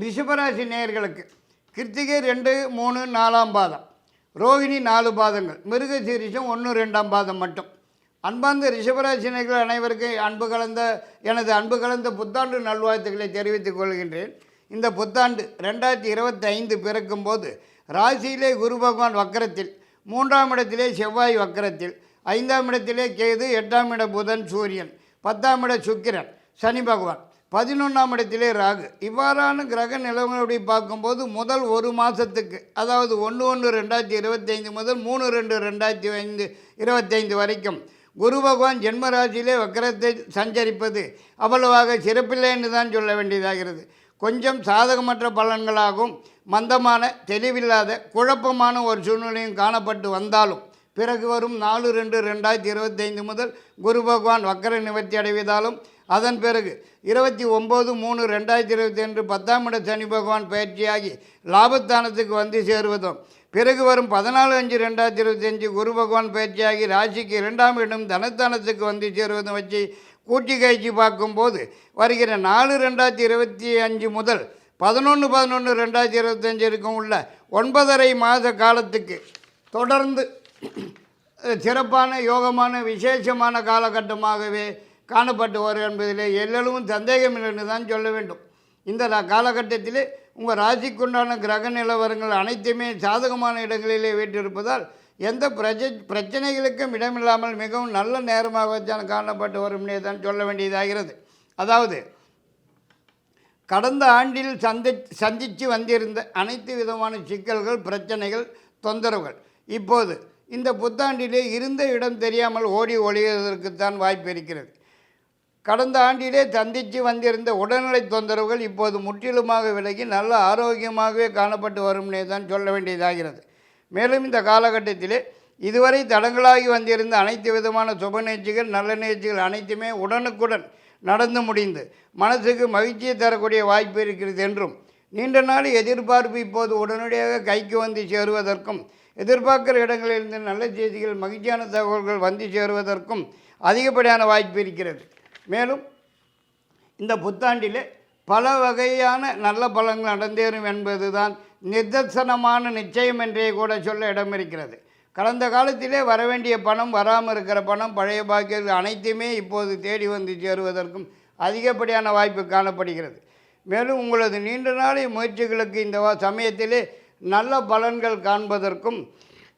ரிஷபராசி நேயர்களுக்கு கிருத்திகை ரெண்டு மூணு நாலாம் பாதம். ரோகிணி நாலு பாதங்கள். மிருக சீரிஷம் ஒன்று ரெண்டாம் பாதம் மட்டும். அன்பார்ந்த ரிஷபராசி நேயர்கள் அனைவருக்கும் அன்பு கலந்த எனது அன்பு கலந்த புத்தாண்டு நல்வாழ்த்துக்களை தெரிவித்துக் கொள்கின்றேன். இந்த புத்தாண்டு ரெண்டாயிரத்தி இருபத்தி ஐந்து பிறக்கும் போது ராசியிலே குரு பகவான் வக்கரத்தில் மூன்றாம் இடத்திலே செவ்வாய் வக்கரத்தில் ஐந்தாம் இடத்திலே கேது எட்டாம் இட புதன் சூரியன் பத்தாம் இட சுக்கிரன் சனி பகவான். பதினொன்றாம் இடத்திலே ராகு. இவ்வாறான கிரக நிலவரப்படி பார்க்கும்போது முதல் ஒரு மாதத்துக்கு அதாவது ஒன்று ஒன்று ரெண்டாயிரத்தி இருபத்தைந்து முதல் மூணு ரெண்டு ரெண்டாயிரத்தி ஐந்து இருபத்தைந்து வரைக்கும் குரு பகவான் ஜென்மராசியிலே வக்கரத்தை சஞ்சரிப்பது அவ்வளவாக சிறப்பில்லை என்று தான் சொல்ல வேண்டியதாகிறது. கொஞ்சம் சாதகமற்ற பலன்களாகவும் மந்தமான தெளிவில்லாத குழப்பமான ஒரு சூழ்நிலையும் காணப்பட்டு வந்தாலும் பிறகு வரும் நாலு ரெண்டு ரெண்டாயிரத்தி இருபத்தைந்து முதல் குரு பகவான் வக்கர நிவர்த்தி அடைவதாலும் அதன் பிறகு இருபத்தி ஒம்பது மூணு ரெண்டாயிரத்தி இருபத்தி ரெண்டு பத்தாம் இட சனி பகவான் பயிற்சியாகி லாபஸ்தானத்துக்கு வந்து சேருவதும். பிறகு வரும் பதினாலு அஞ்சு ரெண்டாயிரத்தி இருபத்தஞ்சு குரு பகவான் பயிற்சியாகி ராசிக்கு இரண்டாம் இடம் தனஸ்தானத்துக்கு வந்து சேருவதும் வச்சு கூட்டி கழிச்சு பார்க்கும்போது வருகிற நாலு ரெண்டாயிரத்தி இருபத்தி அஞ்சு முதல் பதினொன்று பதினொன்று ரெண்டாயிரத்தி இருபத்தஞ்சு இருக்கும் உள்ள ஒன்பதரை மாத காலத்துக்கு தொடர்ந்து சிறப்பான யோகமான விசேஷமான காலகட்டமாகவே காணப்பட்டு வரும் என்பதிலே எல்லளவும் சந்தேகம் இல்லைன்னு தான் சொல்ல வேண்டும். இந்த நா- உங்கள் ராசிக்குண்டான கிரக நிலவரங்கள் அனைத்துமே சாதகமான இடங்களிலே வீட்டிருப்பதால் எந்த பிரஜ பிரச்சனைகளுக்கும் இடமில்லாமல் மிகவும் நல்ல நேரமாக தான் காணப்பட்டு வரும்னே தான் சொல்ல வேண்டியதாகிறது. அதாவது கடந்த ஆண்டில் சந்தி சந்தித்து வந்திருந்த அனைத்து விதமான சிக்கல்கள் பிரச்சனைகள் தொந்தரவுகள். இப்போது இந்த புத்தாண்டிலே இருந்த இடம் தெரியாமல் ஓடி ஒழிவதற்குத்தான் வாய்ப்பு இருக்கிறது. கடந்த ஆண்டிலே சந்தித்து வந்திருந்த உடல்நிலை தொந்தரவுகள் இப்போது முற்றிலுமாக விலகி நல்ல ஆரோக்கியமாகவே காணப்பட்டு வரும்னே தான் சொல்ல வேண்டியதாகிறது. மேலும் இந்த காலகட்டத்திலே இதுவரை தடங்களாகி வந்திருந்த அனைத்து விதமான சுப நிகழ்ச்சிகள் நல்ல நிகழ்ச்சிகள் அனைத்துமே உடனுக்குடன் நடந்து முடிந்து மனசுக்கு மகிழ்ச்சியை தரக்கூடிய வாய்ப்பு இருக்கிறது என்றும் நீண்ட நாள் எதிர்பார்ப்பு இப்போது உடனடியாக கைக்கு வந்து சேருவதற்கும் எதிர்பார்க்கிற இடங்களிலிருந்து நல்ல செய்திகள் மகிழ்ச்சியான தகவல்கள் வந்து சேருவதற்கும் அதிகப்படியான வாய்ப்பு இருக்கிறது. மேலும் இந்த புத்தாண்டிலே பல வகையான நல்ல பலன்கள் நடந்தேறும் என்பது தான் நிதர்சனமான நிச்சயம் என்றே கூட சொல்ல இடம் இருக்கிறது கடந்த காலத்திலே வரவேண்டிய பணம் வராமல் இருக்கிற பணம் பழைய பாக்கியங்கள் அனைத்துமே இப்போது தேடி வந்து சேருவதற்கும் அதிகப்படியான வாய்ப்பு காணப்படுகிறது. மேலும் உங்களது நீண்ட நாளை முயற்சிகளுக்கு இந்த வா- சமயத்திலே நல்ல பலன்கள் காண்பதற்கும்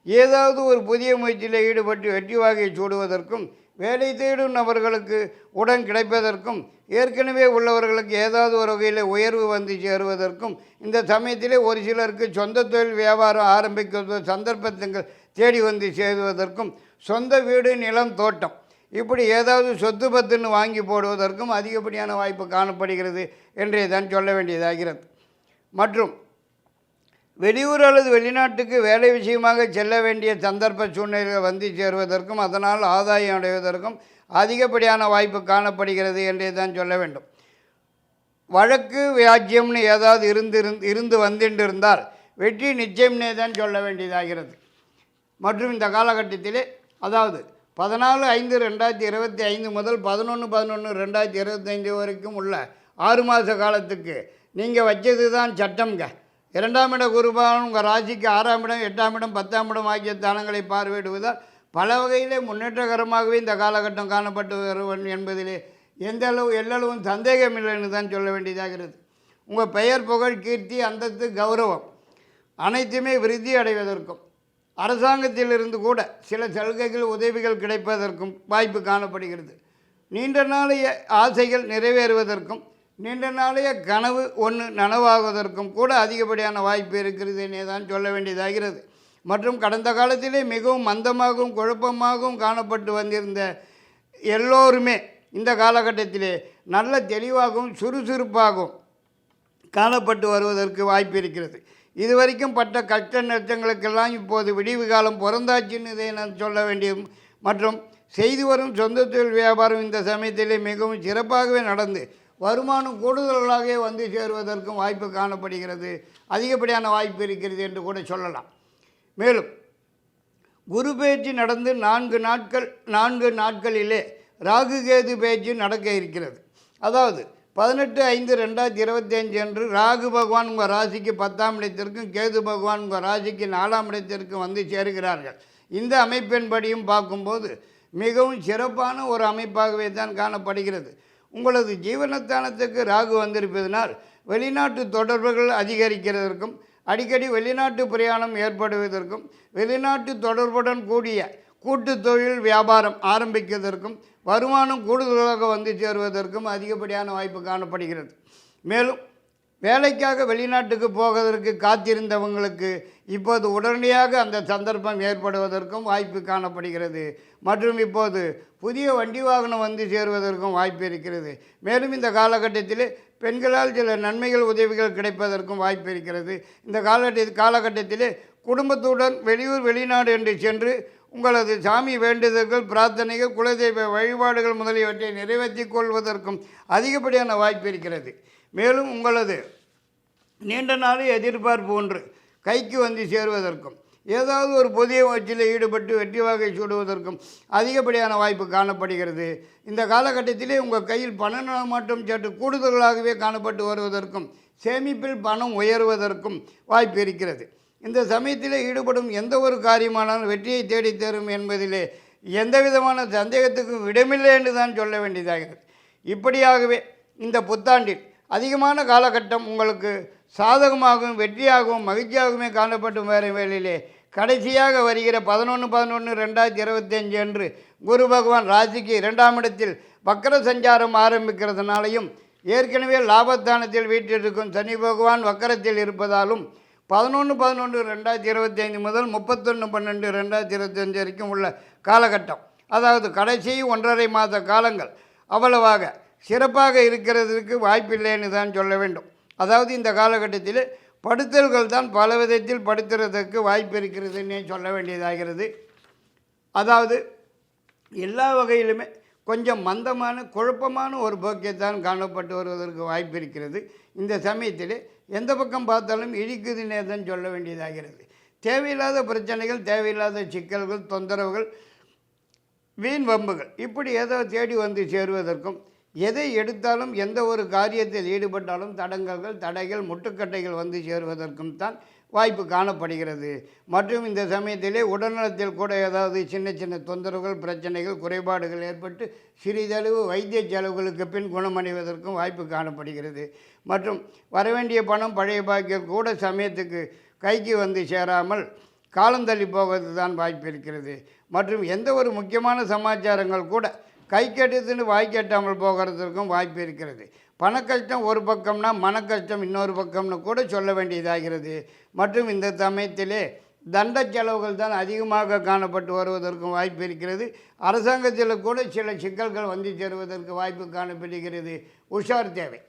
ஏதாவது ஒரு புதிய முயற்சியில் ஈடுபட்டு வெற்றி வாகை சூடுவதற்கும் வேலை தேடும் நபர்களுக்கு உடன் கிடைப்பதற்கும் ஏற்கனவே உள்ளவர்களுக்கு ஏதாவது ஒரு வகையில் உயர்வு வந்து சேருவதற்கும் இந்த சமயத்திலே ஒரு சிலருக்கு சொந்த தொழில் வியாபாரம் ஆரம்பிக்க சந்தர்ப்பங்கள் தேடி வந்து சேருவதற்கும் சொந்த வீடு நிலம் தோட்டம் இப்படி ஏதாவது சொத்து பத்துன்னு வாங்கி போடுவதற்கும் அதிகப்படியான வாய்ப்பு காணப்படுகிறது என்றே தான் சொல்ல வேண்டியதாகிறது. மற்றும் வெளியூர் அல்லது வெளிநாட்டுக்கு வேலை விஷயமாக செல்ல வேண்டிய சந்தர்ப்ப சூழ்நிலைகள் வந்து சேருவதற்கும் அதனால் ஆதாயம் அடைவதற்கும் அதிகப்படியான வாய்ப்பு காணப்படுகிறது என்றே தான் சொல்ல வேண்டும். வழக்கு வியாஜ்யம்னு ஏதாவது இருந்து இருந்து- இருந்து வந்துட்டு இருந்தால் வெற்றி நிச்சயம்னே தான் சொல்ல வேண்டியதாகிறது. மற்றும் இந்த காலகட்டத்திலே அதாவது பதினாலு ஐந்து ரெண்டாயிரத்தி இருபத்தி ஐந்து முதல் பதினொன்று பதினொன்று ரெண்டாயிரத்தி இருபத்தைந்து வரைக்கும் உள்ள ஆறு மாத காலத்துக்கு நீங்கள் வச்சது தான் சட்டம்ங்க. இரண்டாம் இட குருபான் உங்கள் ராசிக்கு ஆறாம் இடம் எட்டாம் இடம் பத்தாம் இடம் ஆகிய தானங்களை பார்வையிடுவதால் பல வகையிலே முன்னேற்றகரமாகவே இந்த காலகட்டம் காணப்பட்டு வரும் என்பதிலே எந்த அளவு எல்லளவும் சந்தேகமில்லைன்னு தான் சொல்ல வேண்டியதாகிறது உங்கள் பெயர் புகழ் கீர்த்தி அந்தஸ்து கௌரவம் அனைத்துமே விருத்தி அடைவதற்கும் அரசாங்கத்திலிருந்து கூட சில சலுகைகள் உதவிகள் கிடைப்பதற்கும் வாய்ப்பு காணப்படுகிறது. நீண்ட நாளைய ஆசைகள் நிறைவேறுவதற்கும் நீண்ட நாளைய கனவு ஒன்று நனவாகுவதற்கும் கூட அதிகப்படியான வாய்ப்பு இருக்கிறது என்னே தான் சொல்ல வேண்டியதாகிறது. மற்றும் கடந்த காலத்திலே மிகவும் மந்தமாகவும் குழப்பமாகவும் காணப்பட்டு வந்திருந்த எல்லோருமே இந்த காலகட்டத்திலே நல்ல தெளிவாகவும் சுறுசுறுப்பாகவும் காணப்பட்டு வருவதற்கு வாய்ப்பு இருக்கிறது. இதுவரைக்கும் பட்ட கஷ்ட நஷ்டங்களுக்கெல்லாம் இப்போது விடிவு காலம் பிறந்தாச்சுன்னு இதை நான் சொல்ல வேண்டியது மற்றும் செய்து வரும் சொந்த தொழில் வியாபாரம் இந்த சமயத்திலே மிகவும் சிறப்பாகவே நடந்து வருமானம் கூடுதலாகவே வந்து சேருவதற்கும் வாய்ப்பு காணப்படுகிறது. அதிகப்படியான வாய்ப்பு இருக்கிறது என்று கூட சொல்லலாம். மேலும் குரு பேச்சு நடந்து நான்கு நாட்கள் நான்கு நாட்களிலே ராகு கேது பேச்சு நடக்க இருக்கிறது. அதாவது பதினெட்டு ஐந்து ரெண்டாயிரத்தி இருபத்தி அஞ்சு அன்று ராகு பகவான் உங்கள் ராசிக்கு பத்தாம் இடத்திற்கும் கேது பகவான் உங்கள் ராசிக்கு நாலாம் இடத்திற்கும் வந்து சேருகிறார்கள். இந்த அமைப்பின்படியும் பார்க்கும்போது மிகவும் சிறப்பான ஒரு அமைப்பாகவே தான் காணப்படுகிறது. உங்களது ஜீவனஸ்தானத்துக்கு ராகு வந்திருப்பதனால் வெளிநாட்டு தொடர்புகள் அதிகரிக்கிறதற்கும் அடிக்கடி வெளிநாட்டு பிரயாணம் ஏற்படுவதற்கும் வெளிநாட்டு தொடர்புடன் கூடிய கூட்டு தொழில் வியாபாரம் ஆரம்பிக்கிறதற்கும் வருமானம் கூடுதலாக வந்து சேருவதற்கும் அதிகப்படியான வாய்ப்பு காணப்படுகிறது. மேலும் வேலைக்காக வெளிநாட்டுக்கு போவதற்கு காத்திருந்தவங்களுக்கு இப்போது உடனடியாக அந்த சந்தர்ப்பம் ஏற்படுவதற்கும் வாய்ப்பு காணப்படுகிறது. மற்றும் இப்போது புதிய வண்டி வாகனம் வந்து சேருவதற்கும் வாய்ப்பு இருக்கிறது. மேலும் இந்த காலகட்டத்தில் பெண்களால் சில நன்மைகள் உதவிகள் கிடைப்பதற்கும் வாய்ப்பு இருக்கிறது. இந்த காலகட்ட காலகட்டத்தில் குடும்பத்துடன் வெளியூர் வெளிநாடு என்று சென்று உங்களது சாமி வேண்டுதல்கள் பிரார்த்தனைகள் குலதெய்வ வழிபாடுகள் முதலியவற்றை நிறைவேற்றிக் கொள்வதற்கும் அதிகப்படியான வாய்ப்பு இருக்கிறது. மேலும் உங்களது நீண்ட நாள் எதிர்பார்ப்பு ஒன்று கைக்கு வந்து சேருவதற்கும் ஏதாவது ஒரு புதிய முயற்சியில் ஈடுபட்டு வெற்றி வாகை சூடுவதற்கும் அதிகப்படியான வாய்ப்பு காணப்படுகிறது. இந்த காலகட்டத்திலே உங்கள் கையில் பண மட்டும் சற்று கூடுதலாகவே காணப்பட்டு வருவதற்கும் சேமிப்பில் பணம் உயர்வதற்கும் வாய்ப்பு இருக்கிறது. இந்த சமயத்தில் ஈடுபடும் எந்த ஒரு காரியமானாலும் வெற்றியை தேடித்தரும் என்பதிலே எந்த விதமான சந்தேகத்துக்கும் விடமில்லை என்று தான் சொல்ல வேண்டியதாகிறது இப்படியாகவே இந்த புத்தாண்டில் அதிகமான காலகட்டம் உங்களுக்கு சாதகமாகவும் வெற்றியாகவும் மகிழ்ச்சியாகவுமே காணப்பட்டு வர வேளையிலே. கடைசியாக வருகிற பதினொன்று பதினொன்று ரெண்டாயிரத்தி இருபத்தஞ்சு அன்று குரு பகவான் ராசிக்கு இரண்டாம் இடத்தில் வக்கர சஞ்சாரம் ஆரம்பிக்கிறதுனாலையும் ஏற்கனவே லாபத்தானத்தில் வீட்டிற்கும் சனி பகவான் வக்கரத்தில் இருப்பதாலும் பதினொன்று பதினொன்று ரெண்டாயிரத்தி இருபத்தி ஐந்து முதல் முப்பத்தொன்று பன்னெண்டு ரெண்டாயிரத்தி இருபத்தஞ்சு வரைக்கும் உள்ள காலகட்டம். அதாவது கடைசி ஒன்றரை மாத காலங்கள். அவ்வளவாக. சிறப்பாக இருக்கிறதுக்கு வாய்ப்பில்லைன்னு தான் சொல்ல வேண்டும். அதாவது இந்த காலகட்டத்தில் படுத்தல்கள் தான் பல விதத்தில் படுத்துறதுக்கு வாய்ப்பு இருக்கிறதுன்னே சொல்ல வேண்டியதாகிறது. அதாவது எல்லா வகையிலுமே கொஞ்சம் மந்தமான குழப்பமான ஒரு போக்கைத்தான் காணப்பட்டு வருவதற்கு வாய்ப்பு இருக்கிறது. இந்த சமயத்தில் எந்த பக்கம் பார்த்தாலும் இழிக்குதுன்னே தான் சொல்ல வேண்டியதாகிறது. தேவையில்லாத பிரச்சனைகள் தேவையில்லாத சிக்கல்கள் தொந்தரவுகள் வீண் வம்புகள் இப்படி ஏதோ தேடி வந்து சேருவதற்கும் எதை எடுத்தாலும் எந்த ஒரு காரியத்தில் ஈடுபட்டாலும் தடங்கல்கள் தடைகள் முட்டுக்கட்டைகள் வந்து சேருவதற்கும் தான் வாய்ப்பு காணப்படுகிறது. மற்றும் இந்த சமயத்திலே உடல்நலத்தில் கூட ஏதாவது சின்ன சின்ன தொந்தரவுகள் பிரச்சனைகள் குறைபாடுகள் ஏற்பட்டு சிறிதளவு வைத்திய செலவுகளுக்கு பின் குணமடைவதற்கும் வாய்ப்பு காணப்படுகிறது. மற்றும் வரவேண்டிய பணம் பழைய பாக்கியம் கூட சமயத்துக்கு கைக்கு வந்து சேராமல் காலந்தள்ளி போவது தான் வாய்ப்பு இருக்கிறது. மற்றும் எந்த ஒரு முக்கியமான சமாச்சாரங்கள் கூட கை கெட்டதுன்னு வாய் கெட்டாமல் போகிறதுக்கும் வாய்ப்பு இருக்கிறது. பண கஷ்டம் ஒரு பக்கம்னா மன கஷ்டம் இன்னொரு பக்கம்னு கூட சொல்ல வேண்டியதாகிறது. மற்றும் இந்த சமயத்திலே தண்ட செலவுகள் தான் அதிகமாக காணப்பட்டு வருவதற்கும் வாய்ப்பு இருக்கிறது. அரசாங்கத்தில் கூட சில சிக்கல்கள் வந்து சேருவதற்கு வாய்ப்பு காணப்படுகிறது. உஷார் தேவை.